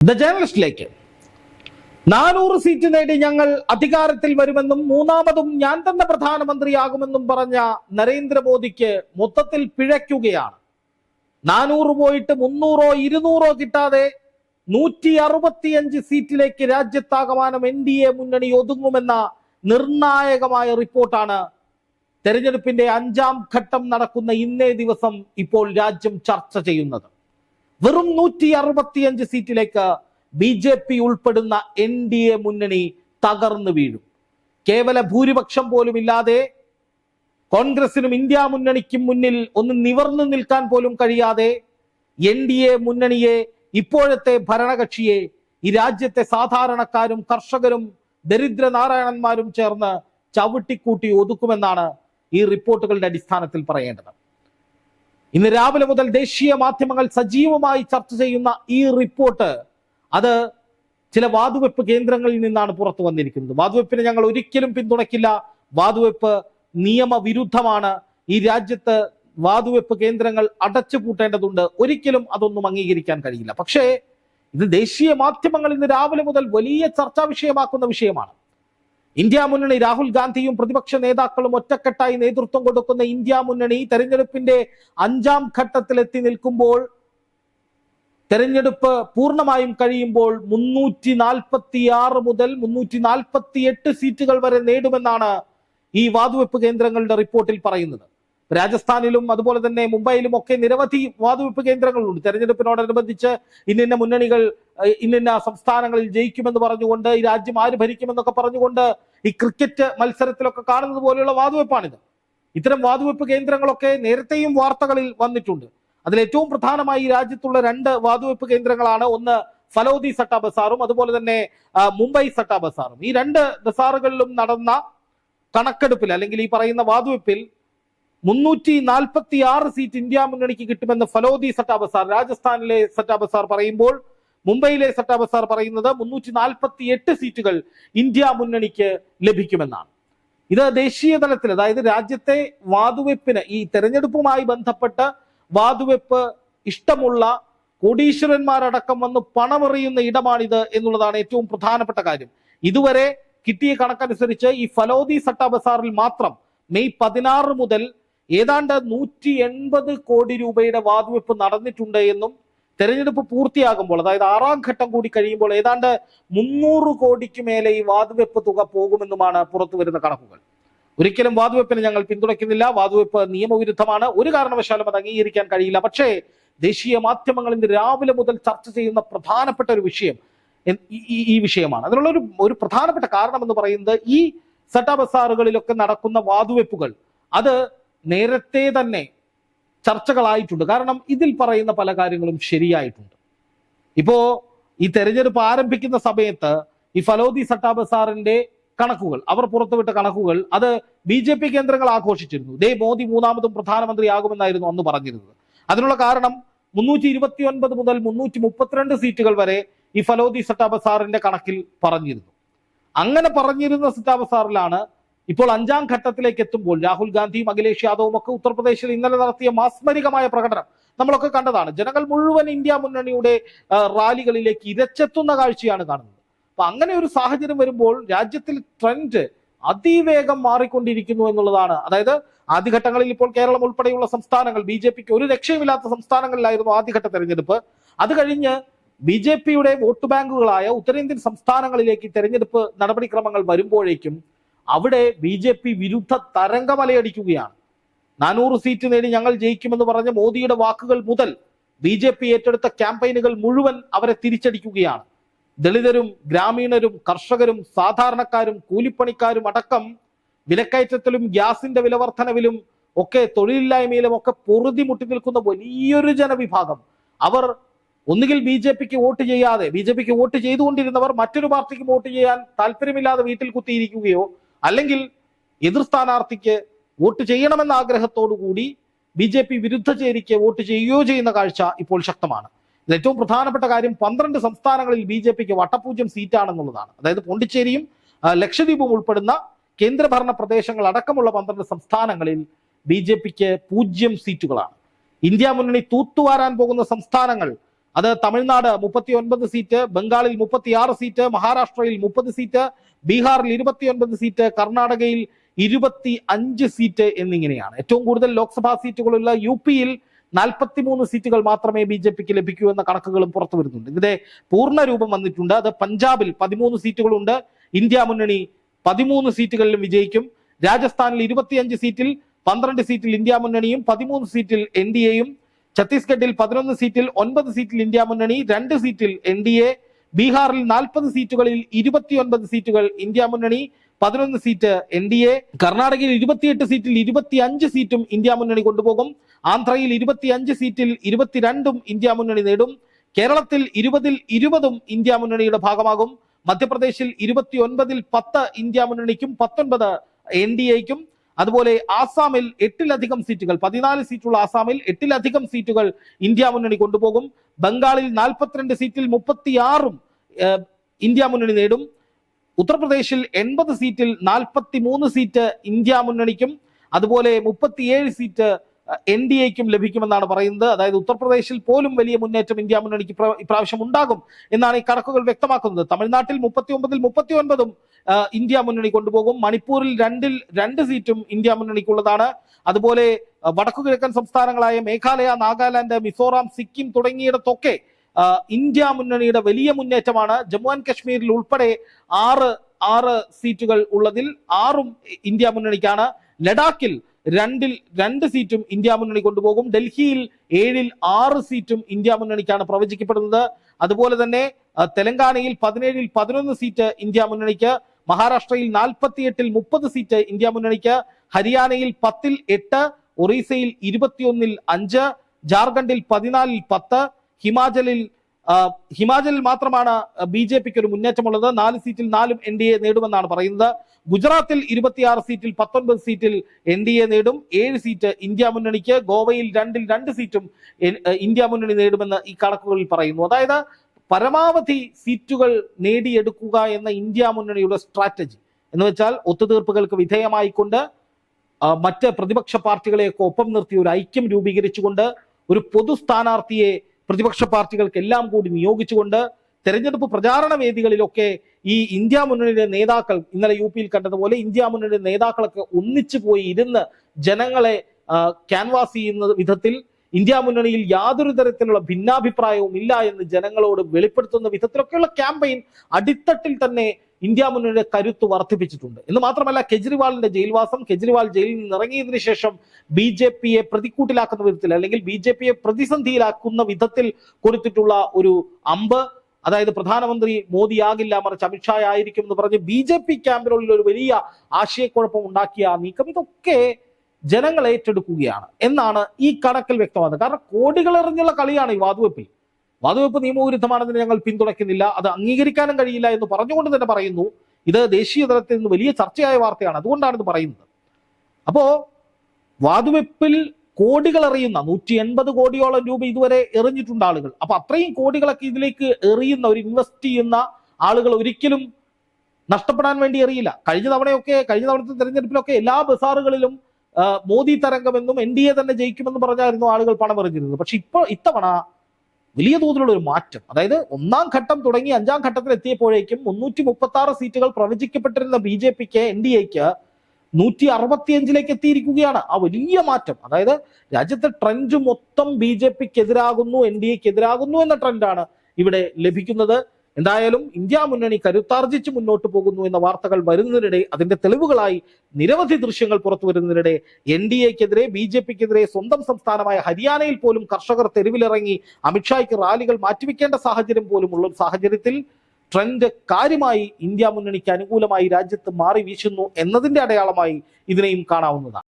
The ജേർണലിസ്റ്റിലേക്ക് നാനൂറ് seat നേടി ഞങ്ങൾ അധികാരത്തിൽ വരുമെന്നും മൂന്നാമതും ഞാൻ തന്നെ പ്രധാനമന്ത്രിയാകുമെന്നും പറഞ്ഞ നരേന്ദ്രമോദിക്ക് മൊത്തത്തിൽ പിഴയ്ക്കുകയാണ്. നാനൂറ് പോയിട്ട് മുന്നൂറോ ഇരുന്നൂറോ കിട്ടാതെ നൂറ്റി അറുപത്തിയഞ്ച് സീറ്റിലേക്ക് രാജ്യത്താകമാനം എൻ ഡി എ മുന്നണി ഒതുങ്ങുമെന്ന നിർണായകമായ റിപ്പോർട്ടാണ് തെരഞ്ഞെടുപ്പിന്റെ അഞ്ചാം ഘട്ടം നടക്കുന്ന ഇന്നേ ദിവസം ഇപ്പോൾ രാജ്യം ചർച്ച ചെയ്യുന്നത്. വെറും നൂറ്റി അറുപത്തിയഞ്ച് സീറ്റിലേക്ക് ബി ജെ പി ഉൾപ്പെടുന്ന എൻ ഡി എ മുന്നണി തകർന്നു വീഴും. കേവല ഭൂരിപക്ഷം പോലും ഇല്ലാതെ കോൺഗ്രസിനും ഇന്ത്യ മുന്നണിക്കും മുന്നിൽ ഒന്ന് നിവർന്നു നിൽക്കാൻ പോലും കഴിയാതെ എൻ ഡി എ മുന്നണിയെ ഇപ്പോഴത്തെ ഭരണകക്ഷിയെ ഈ രാജ്യത്തെ സാധാരണക്കാരും കർഷകരും ദരിദ്ര നാരായണന്മാരും ചേർന്ന് ചവിട്ടിക്കൂട്ടി ഒതുക്കുമെന്നാണ് ഈ റിപ്പോർട്ടുകളുടെ അടിസ്ഥാനത്തിൽ പറയേണ്ടത്. ഇന്ന് രാവിലെ മുതൽ ദേശീയ മാധ്യമങ്ങൾ സജീവമായി ചർച്ച ചെയ്യുന്ന ഈ റിപ്പോർട്ട് അത് ചില വാതുവെപ്പ് കേന്ദ്രങ്ങളിൽ നിന്നാണ് പുറത്തു വന്നിരിക്കുന്നത്. വാതുവെപ്പിനെ ഞങ്ങൾ ഒരിക്കലും പിന്തുണയ്ക്കില്ല. വാതുവെപ്പ് നിയമവിരുദ്ധമാണ്. ഈ രാജ്യത്ത് വാതുവെപ്പ് കേന്ദ്രങ്ങൾ അടച്ചു അടച്ചുപൂട്ടേണ്ടതുണ്ട് ഒരിക്കലും അതൊന്നും അംഗീകരിക്കാൻ കഴിയില്ല. പക്ഷേ ഇത് ദേശീയ മാധ്യമങ്ങൾ ഇന്ന് രാവിലെ മുതൽ വലിയ ചർച്ചാ വിഷയമാക്കുന്ന വിഷയമാണ്. ഇന്ത്യ മുന്നണി രാഹുൽ ഗാന്ധിയും പ്രതിപക്ഷ നേതാക്കളും ഒറ്റക്കെട്ടായി നേതൃത്വം കൊടുക്കുന്ന ഇന്ത്യ മുന്നണി തെരഞ്ഞെടുപ്പിന്റെ അഞ്ചാം ഘട്ടത്തിൽ എത്തി നിൽക്കുമ്പോൾ തെരഞ്ഞെടുപ്പ് പൂർണമായും കഴിയുമ്പോൾ മുന്നൂറ്റി നാൽപ്പത്തി ആറ് മുതൽ മുന്നൂറ്റി നാൽപ്പത്തി എട്ട് സീറ്റുകൾ വരെ നേടുമെന്നാണ് ഈ വാതുവെപ്പ് കേന്ദ്രങ്ങളുടെ റിപ്പോർട്ടിൽ പറയുന്നത്. രാജസ്ഥാനിലും അതുപോലെ തന്നെ മുംബൈയിലും ഒക്കെ നിരവധി വാതുവെപ്പ് കേന്ദ്രങ്ങളുണ്ട്. തെരഞ്ഞെടുപ്പിനോടനുബന്ധിച്ച് ഇന്നിന്ന മുന്നണികൾ ഇന്നിന്ന സംസ്ഥാനങ്ങളിൽ ജയിക്കുമെന്ന് പറഞ്ഞുകൊണ്ട് ഈ രാജ്യം ആര് ഭരിക്കുമെന്നൊക്കെ പറഞ്ഞുകൊണ്ട് ഈ ക്രിക്കറ്റ് മത്സരത്തിലൊക്കെ കാണുന്നത് പോലെയുള്ള വാതുവെപ്പാണിത്. ഇത്തരം വാതുവെപ്പ് കേന്ദ്രങ്ങളൊക്കെ നേരത്തെയും വാർത്തകളിൽ വന്നിട്ടുണ്ട്. അതിൽ ഏറ്റവും പ്രധാനമായി രാജ്യത്തുള്ള രണ്ട് വാതുവെപ്പ് കേന്ദ്രങ്ങളാണ്. ഒന്ന് ഫലോദി സട്ട ബസാറും അതുപോലെ തന്നെ മുംബൈ സട്ട ബസാറും. ഈ രണ്ട് ബസാറുകളിലും നടന്ന കണക്കെടുപ്പിൽ അല്ലെങ്കിൽ ഈ പറയുന്ന വാതുവെപ്പിൽ മുന്നൂറ്റി നാൽപ്പത്തി ആറ് സീറ്റ് ഇന്ത്യ മുന്നണിക്ക് കിട്ടുമെന്ന് ഫലോദി സട്ടാബസാർ. രാജസ്ഥാനിലെ സട്ടാബസാർ പറയുമ്പോൾ മുംബൈയിലെ സട്ടാബസാർ പറയുന്നത് മുന്നൂറ്റി നാൽപ്പത്തി എട്ട് സീറ്റുകൾ ഇന്ത്യ മുന്നണിക്ക് ലഭിക്കുമെന്നാണ്. ഇത് ദേശീയ തലത്തിൽ അതായത് രാജ്യത്തെ വാതുവെപ്പിന് ഈ തെരഞ്ഞെടുപ്പുമായി ബന്ധപ്പെട്ട് വാതുവെപ്പ് ഇഷ്ടമുള്ള കോടീശ്വരന്മാരടക്കം വന്ന് പണമെറിയുന്ന ഇടമാണിത് എന്നുള്ളതാണ് ഏറ്റവും പ്രധാനപ്പെട്ട കാര്യം. ഇതുവരെ കിട്ടിയ കണക്കനുസരിച്ച് ഈ ഫലോദി സട്ടാബസാറിൽ മാത്രം മെയ് പതിനാറ് മുതൽ ഏതാണ്ട് നൂറ്റി എൺപത് കോടി രൂപയുടെ വാതുവെപ്പ് നടന്നിട്ടുണ്ട് എന്നും തെരഞ്ഞെടുപ്പ് പൂർത്തിയാകുമ്പോൾ അതായത് ആറാം ഘട്ടം കൂടി കഴിയുമ്പോൾ ഏതാണ്ട് മുന്നൂറ് കോടിക്ക് മേലെ ഈ വാതുവെപ്പ് തുക പോകുമെന്നുമാണ് പുറത്തു വരുന്ന കണക്കുകൾ. ഒരിക്കലും വാതുവെപ്പിനെ ഞങ്ങൾ പിന്തുണയ്ക്കുന്നില്ല. വാതുവെപ്പ് നിയമവിരുദ്ധമാണ്. ഒരു കാരണവശാലും അത് അംഗീകരിക്കാൻ കഴിയില്ല. പക്ഷേ ദേശീയ മാധ്യമങ്ങൾ ഇന്ന് രാവിലെ മുതൽ ചർച്ച ചെയ്യുന്ന പ്രധാനപ്പെട്ട ഒരു വിഷയം ഈ- വിഷയമാണ്. അതിനുള്ള ഒരു ഒരു പ്രധാനപ്പെട്ട കാരണം എന്ന് പറയുന്നത് ഈ സട്ട ബസാറുകളിലൊക്കെ നടക്കുന്ന വാതുവെപ്പുകൾ അത് നേരത്തെ തന്നെ ചർച്ചകളായിട്ടുണ്ട്. കാരണം ഇതിൽ പറയുന്ന പല കാര്യങ്ങളും ശരിയായിട്ടുണ്ട്. ഇപ്പോ ഈ തെരഞ്ഞെടുപ്പ് ആരംഭിക്കുന്ന സമയത്ത് ഈ ഫലോദി സട്ടാ സാറിന്റെ കണക്കുകൾ അവർ പുറത്തുവിട്ട കണക്കുകൾ അത് ബി ജെ പി കേന്ദ്രങ്ങൾ ആഘോഷിച്ചിരുന്നു. ദേ മോദി മൂന്നാമതും പ്രധാനമന്ത്രിയാകുമെന്നായിരുന്നു അന്ന് പറഞ്ഞിരുന്നത്. അതിനുള്ള കാരണം മുന്നൂറ്റി ഇരുപത്തി ഒൻപത് മുതൽ മുന്നൂറ്റി മുപ്പത്തിരണ്ട് സീറ്റുകൾ വരെ ഈ ഫലോദി സട്ടാ സാറിന്റെ കണക്കിൽ പറഞ്ഞിരുന്നു. അങ്ങനെ പറഞ്ഞിരുന്ന സട്ടാ ബസാറിലാണ് ഇപ്പോൾ അഞ്ചാം ഘട്ടത്തിലേക്ക് എത്തുമ്പോൾ രാഹുൽ ഗാന്ധിയും അഖിലേഷ് യാദവും ഒക്കെ ഉത്തർപ്രദേശിൽ ഇന്നലെ നടത്തിയ മാസ്മരികമായ പ്രകടനം നമ്മളൊക്കെ കണ്ടതാണ്. ജനങ്ങൾ മുഴുവൻ ഇന്ത്യ മുന്നണിയുടെ റാലികളിലേക്ക് ഇരച്ചെത്തുന്ന കാഴ്ചയാണ് കാണുന്നത്. അപ്പൊ അങ്ങനെ ഒരു സാഹചര്യം വരുമ്പോൾ രാജ്യത്തിൽ ട്രെൻഡ് അതിവേഗം മാറിക്കൊണ്ടിരിക്കുന്നു എന്നുള്ളതാണ്. അതായത് ആദ്യഘട്ടങ്ങളിൽ ഇപ്പോൾ കേരളം ഉൾപ്പെടെയുള്ള സംസ്ഥാനങ്ങൾ ബി ജെ പിക്ക് ഒരു രക്ഷയുമില്ലാത്ത സംസ്ഥാനങ്ങളിലായിരുന്നു ആദ്യഘട്ട തെരഞ്ഞെടുപ്പ്. അത് കഴിഞ്ഞ് ബി ജെ പിയുടെ വോട്ട് ബാങ്കുകളായ ഉത്തരേന്ത്യൻ സംസ്ഥാനങ്ങളിലേക്ക് തെരഞ്ഞെടുപ്പ് നടപടിക്രമങ്ങൾ വരുമ്പോഴേക്കും അവിടെ ബി ജെ പി വിരുദ്ധ തരംഗമലയടിക്കുകയാണ്. നാനൂറ് സീറ്റ് നേടി ഞങ്ങൾ ജയിക്കുമെന്ന് പറഞ്ഞ മോദിയുടെ വാക്കുകൾ മുതൽ ബി ജെ പി ഏറ്റെടുത്ത ക്യാമ്പയിനുകൾ മുഴുവൻ അവരെ തിരിച്ചടിക്കുകയാണ്. ദളിതരും ഗ്രാമീണരും കർഷകരും സാധാരണക്കാരും കൂലിപ്പണിക്കാരും അടക്കം വിലക്കയറ്റത്തിലും ഗ്യാസിന്റെ വിലവർദ്ധനവിലും ഒക്കെ തൊഴിലില്ലായ്മയിലും ഒക്കെ പൊറുതി മുട്ടി നിൽക്കുന്ന വലിയൊരു ജനവിഭാഗം. അവർ ഒന്നുകിൽ ബി ജെ പിക്ക് വോട്ട് ചെയ്യാതെ ബി ജെ പിക്ക് വോട്ട് ചെയ്തുകൊണ്ടിരുന്നവർ മറ്റൊരു പാർട്ടിക്ക് വോട്ട് ചെയ്യാൻ താല്പര്യമില്ലാതെ വീട്ടിൽ കുത്തിയിരിക്കുകയോ അല്ലെങ്കിൽ എതിർ സ്ഥാനാർത്ഥിക്ക് വോട്ട് ചെയ്യണമെന്ന ആഗ്രഹത്തോടു കൂടി ബി ജെ പി വിരുദ്ധ ചേരിക്ക് വോട്ട് ചെയ്യുകയോ ചെയ്യുന്ന കാഴ്ച ഇപ്പോൾ ശക്തമാണ്. ഏറ്റവും പ്രധാനപ്പെട്ട കാര്യം പന്ത്രണ്ട് സംസ്ഥാനങ്ങളിൽ ബി ജെ പിക്ക് വട്ടപൂജ്യം സീറ്റാണെന്നുള്ളതാണ്. അതായത് പോണ്ടിച്ചേരിയും ലക്ഷദ്വീപും ഉൾപ്പെടുന്ന കേന്ദ്രഭരണ പ്രദേശങ്ങൾ അടക്കമുള്ള പന്ത്രണ്ട് സംസ്ഥാനങ്ങളിൽ ബി ജെ പിക്ക് പൂജ്യം സീറ്റുകളാണ്. ഇന്ത്യ മുന്നണി തൂത്തുവാരാൻ പോകുന്ന സംസ്ഥാനങ്ങൾ അത് തമിഴ്നാട് മുപ്പത്തി ഒൻപത് സീറ്റ് ബംഗാളിൽ മുപ്പത്തിയാറ് സീറ്റ് മഹാരാഷ്ട്രയിൽ മുപ്പത് സീറ്റ് ബീഹാറിൽ ഇരുപത്തിയൊൻപത് സീറ്റ് കർണാടകയിൽ ഇരുപത്തി അഞ്ച് സീറ്റ് എന്നിങ്ങനെയാണ്. ഏറ്റവും കൂടുതൽ ലോക്സഭാ സീറ്റുകളുള്ള യു പിയിൽ നാൽപ്പത്തിമൂന്ന് സീറ്റുകൾ മാത്രമേ ബി ജെ പിക്ക് ലഭിക്കൂ എന്ന കണക്കുകളും പുറത്തു വരുന്നുണ്ട്. ഇതിന്റെ പൂർണ രൂപം വന്നിട്ടുണ്ട്. അത് പഞ്ചാബിൽ പതിമൂന്ന് സീറ്റുകളുണ്ട്. ഇന്ത്യ മുന്നണി പതിമൂന്ന് സീറ്റുകളിലും വിജയിക്കും. രാജസ്ഥാനിൽ ഇരുപത്തിയഞ്ച് സീറ്റിൽ പന്ത്രണ്ട് സീറ്റിൽ ഇന്ത്യ മുന്നണിയും പതിമൂന്ന് സീറ്റിൽ എൻ ഡി എയും ഛത്തീസ്ഗഡിൽ പതിനൊന്ന് സീറ്റിൽ ഒൻപത് സീറ്റിൽ ഇന്ത്യ മുന്നണി രണ്ട് സീറ്റിൽ എൻ ഡി എ ബീഹാറിൽ നാൽപ്പത് സീറ്റുകളിൽ ഇരുപത്തിയൊൻപത് സീറ്റുകൾ ഇന്ത്യ മുന്നണി പതിനൊന്ന് സീറ്റ് എൻ ഡി എ കർണാടകയിൽ ഇരുപത്തിയെട്ട് സീറ്റിൽ ഇരുപത്തിയഞ്ച് സീറ്റും ഇന്ത്യ മുന്നണി കൊണ്ടുപോകും. ആന്ധ്രയിൽ ഇരുപത്തിയഞ്ച് സീറ്റിൽ ഇരുപത്തിരണ്ടും ഇന്ത്യ മുന്നണി നേടും. കേരളത്തിൽ ഇരുപതിൽ ഇരുപതും ഇന്ത്യ മുന്നണിയുടെ ഭാഗമാകും. മധ്യപ്രദേശിൽ ഇരുപത്തിയൊൻപതിൽ പത്ത് ഇന്ത്യ മുന്നണിക്കും പത്തൊൻപത് എൻ ഡി എക്കും അതുപോലെ ആസാമിൽ എട്ടിലധികം സീറ്റുകൾ പതിനാല് സീറ്റുള്ള ആസാമിൽ എട്ടിലധികം സീറ്റുകൾ ഇന്ത്യ മുന്നണി കൊണ്ടുപോകും. ബംഗാളിൽ നാൽപ്പത്തിരണ്ട് സീറ്റിൽ മുപ്പത്തിയാറും ഇന്ത്യ മുന്നണി നേടും. ഉത്തർപ്രദേശിൽ എൺപത് സീറ്റിൽ നാൽപ്പത്തി മൂന്ന് സീറ്റ് ഇന്ത്യ മുന്നണിക്കും. അതുപോലെ മുപ്പത്തിയേഴ് സീറ്റ് എൻ ഡി എക്കും ലഭിക്കുമെന്നാണ് പറയുന്നത്. അതായത് ഉത്തർപ്രദേശിൽ പോലും വലിയ മുന്നേറ്റം ഇന്ത്യ മുന്നണിക്ക് ഇപ്രാ- ഇപ്രാവശ്യം ഉണ്ടാകും എന്നാണ് ഈ കണക്കുകൾ വ്യക്തമാക്കുന്നത്. തമിഴ്നാട്ടിൽ മുപ്പത്തി ഒമ്പതിൽ മുപ്പത്തി ഒൻപതും ഇന്ത്യ മുന്നണി കൊണ്ടുപോകും. മണിപ്പൂരിൽ രണ്ടിൽ രണ്ട് സീറ്റും ഇന്ത്യ മുന്നണിക്കുള്ളതാണ്. അതുപോലെ വടക്കു കിഴക്കൻ സംസ്ഥാനങ്ങളായ മേഘാലയ നാഗാലാൻഡ് മിസോറാം സിക്കിം തുടങ്ങിയിടത്തൊക്കെ ഇന്ത്യ മുന്നണിയുടെ വലിയ മുന്നേറ്റമാണ്. ജമ്മു ആൻഡ് കശ്മീരിൽ ഉൾപ്പെടെ ആറ് ആറ് സീറ്റുകൾ ഉള്ളതിൽ ആറും ഇന്ത്യ മുന്നണിക്കാണ്. ലഡാക്കിൽ രണ്ടിൽ രണ്ട് സീറ്റും ഇന്ത്യ മുന്നണി കൊണ്ടുപോകും. ഡൽഹിയിൽ ഏഴിൽ ആറ് സീറ്റും ഇന്ത്യ മുന്നണിക്കാണ് പ്രവചിക്കപ്പെടുന്നത്. അതുപോലെ തന്നെ തെലങ്കാനയിൽ പതിനേഴിൽ പതിനൊന്ന് സീറ്റ് ഇന്ത്യ മുന്നണിക്ക് മഹാരാഷ്ട്രയിൽ നാൽപ്പത്തിയെട്ടിൽ മുപ്പത് സീറ്റ് ഇന്ത്യ മുന്നണിക്ക് ഹരിയാനയിൽ പത്തിൽ എട്ട് ഒറീസയിൽ ഇരുപത്തിയൊന്നിൽ അഞ്ച് ജാർഖണ്ഡിൽ പതിനാലിൽ പത്ത് ഹിമാചലിൽ ഹിമാചലിൽ മാത്രമാണ് ബി ജെ പിക്ക് ഒരു മുന്നേറ്റമുള്ളത്. നാല് സീറ്റിൽ നാലും എൻ ഡി എ നേടുമെന്നാണ് പറയുന്നത്. ഗുജറാത്തിൽ ഇരുപത്തിയാറ് സീറ്റിൽ പത്തൊൻപത് സീറ്റിൽ എൻ ഡി എ നേടും. ഏഴ് സീറ്റ് ഇന്ത്യ മുന്നണിക്ക് ഗോവയിൽ രണ്ടിൽ രണ്ട് സീറ്റും ഇന്ത്യ മുന്നണി നേടുമെന്ന് ഈ കണക്കുകളിൽ പറയുന്നു. അതായത് പരമാവധി സീറ്റുകൾ നേടിയെടുക്കുക എന്ന ഇന്ത്യ മുന്നണിയുടെ സ്ട്രാറ്റജി. എന്ന് വെച്ചാൽ ഒത്തുതീർപ്പുകൾക്ക് വിധേയമായിക്കൊണ്ട് മറ്റ് പ്രതിപക്ഷ പാർട്ടികളെയൊക്കെ ഒപ്പം നിർത്തി ഒരു ഐക്യം രൂപീകരിച്ചുകൊണ്ട് ഒരു പൊതു സ്ഥാനാർത്ഥിയെ പ്രതിപക്ഷ പാർട്ടികൾക്കെല്ലാം കൂടി നിയോഗിച്ചുകൊണ്ട് തെരഞ്ഞെടുപ്പ് പ്രചാരണ വേദികളിലൊക്കെ ഈ ഇന്ത്യ മുന്നണിയുടെ നേതാക്കൾ ഇന്നലെ യു പിയിൽ കണ്ടതുപോലെ ഇന്ത്യ മുന്നണിയുടെ നേതാക്കളൊക്കെ ഒന്നിച്ചു പോയി ഇരുന്ന് ജനങ്ങളെ ക്യാൻവാസ് ചെയ്യുന്ന വിധത്തിൽ ഇന്ത്യ മുന്നണിയിൽ യാതൊരു തരത്തിലുള്ള ഭിന്നാഭിപ്രായവും ഇല്ല എന്ന് ജനങ്ങളോട് വെളിപ്പെടുത്തുന്ന വിധത്തിലൊക്കെയുള്ള ക്യാമ്പയിൻ അടിത്തട്ടിൽ തന്നെ ഇന്ത്യ മുന്നണിയുടെ കരുത്ത് വർദ്ധിപ്പിച്ചിട്ടുണ്ട്. എന്ന് മാത്രമല്ല കെജ്രിവാളിന്റെ ജയിൽവാസം കെജ്രിവാൾ ജയിലിൽ നിന്ന് ഇറങ്ങിയതിനു ശേഷം ബി ജെ പിയെ പ്രതിക്കൂട്ടിലാക്കുന്ന വിധത്തിൽ അല്ലെങ്കിൽ ബി ജെ പിയെ പ്രതിസന്ധിയിലാക്കുന്ന വിധത്തിൽ കൊടുത്തിട്ടുള്ള ഒരു അമ്പ് അതായത് പ്രധാനമന്ത്രി മോദിയാകില്ല മറിച്ച് അമിത്ഷാ ആയിരിക്കും എന്ന് പറഞ്ഞ് ബി ജെ പി ക്യാമ്പിനുള്ളിൽ ഒരു വലിയ ആശയക്കുഴപ്പം ഉണ്ടാക്കിയ ആ നീക്കം ഇതൊക്കെ ജനങ്ങൾ ഏറ്റെടുക്കുകയാണ് എന്നാണ് ഈ കണക്കിൽ വ്യക്തമാകുന്നത്. കാരണം കോടികൾ എറിഞ്ഞുള്ള കളിയാണ് ഈ വാതുവെപ്പിൽ. വാതുവെപ്പ് നിയമവിരുദ്ധമാണെന്ന് ഞങ്ങൾ പിന്തുണയ്ക്കുന്നില്ല. അത് അംഗീകരിക്കാനും കഴിയില്ല എന്ന് പറഞ്ഞുകൊണ്ട് തന്നെ പറയുന്നു. ഇത് ദേശീയ തലത്തിൽ നിന്ന് വലിയ ചർച്ചയായ വാർത്തയാണ്. അതുകൊണ്ടാണ് ഇത് പറയുന്നത്. അപ്പോ വാതുവെപ്പിൽ കോടികൾ എറിയുന്ന നൂറ്റി എൺപത് കോടിയോളം രൂപ ഇതുവരെ എറിഞ്ഞിട്ടുണ്ട് ആളുകൾ. അപ്പൊ അത്രയും കോടികളൊക്കെ ഇതിലേക്ക് എറിയുന്ന ഒരു ഇൻവെസ്റ്റ് ചെയ്യുന്ന ആളുകൾ ഒരിക്കലും നഷ്ടപ്പെടാൻ വേണ്ടി എറിയില്ല. കഴിഞ്ഞ തവണയൊക്കെ കഴിഞ്ഞ തവണത്തെ തെരഞ്ഞെടുപ്പിലൊക്കെ എല്ലാ ബസാറുകളിലും മോദി തരംഗമെന്നും എൻ ഡി എ തന്നെ ജയിക്കുമെന്നും പറഞ്ഞായിരുന്നു ആളുകൾ പണം എറിഞ്ഞിരുന്നത്. പക്ഷെ ഇപ്പോൾ ഇത്തവണ വലിയ തോതിലുള്ള ഒരു മാറ്റം. അതായത് ഒന്നാം ഘട്ടം തുടങ്ങി അഞ്ചാം ഘട്ടത്തിൽ എത്തിയപ്പോഴേക്കും മുന്നൂറ്റി മുപ്പത്തി ആറ് സീറ്റുകൾ പ്രവചിക്കപ്പെട്ടിരുന്ന ബി ജെ പിക്ക് എൻ ഡി എക്ക് നൂറ്റി അറുപത്തിയഞ്ചിലേക്ക് എത്തിയിരിക്കുകയാണ്. ആ വലിയ മാറ്റം. അതായത് രാജ്യത്തെ ട്രെൻഡ് മൊത്തം ബി ജെ പിക്ക് എതിരാകുന്നു എൻ ഡി എക്ക് എതിരാകുന്നു എന്ന ട്രെൻഡാണ് ഇവിടെ ലഭിക്കുന്നത്. എന്തായാലും ഇന്ത്യ മുന്നണി കരുത്താർജിച്ച് മുന്നോട്ട് പോകുന്നു എന്ന വാർത്തകൾ വരുന്നതിനിടെ അതിന്റെ തെളിവുകളായി നിരവധി ദൃശ്യങ്ങൾ പുറത്തു വരുന്നതിനിടെ എൻ ഡി എക്കെതിരെ ബി ജെ പിക്കെതിരെ സ്വന്തം സംസ്ഥാനമായ ഹരിയാനയിൽ പോലും കർഷകർ തെരുവിലിറങ്ങി അമിത്ഷായ്ക്ക് റാലികൾ മാറ്റിവെക്കേണ്ട സാഹചര്യം പോലും ഉള്ള സാഹചര്യത്തിൽ ട്രെൻഡ് കാര്യമായി ഇന്ത്യ മുന്നണിക്ക് അനുകൂലമായി രാജ്യത്ത് മാറി വീശുന്നു എന്നതിന്റെ അടയാളമായി ഇതിനെയും കാണാവുന്നതാണ്.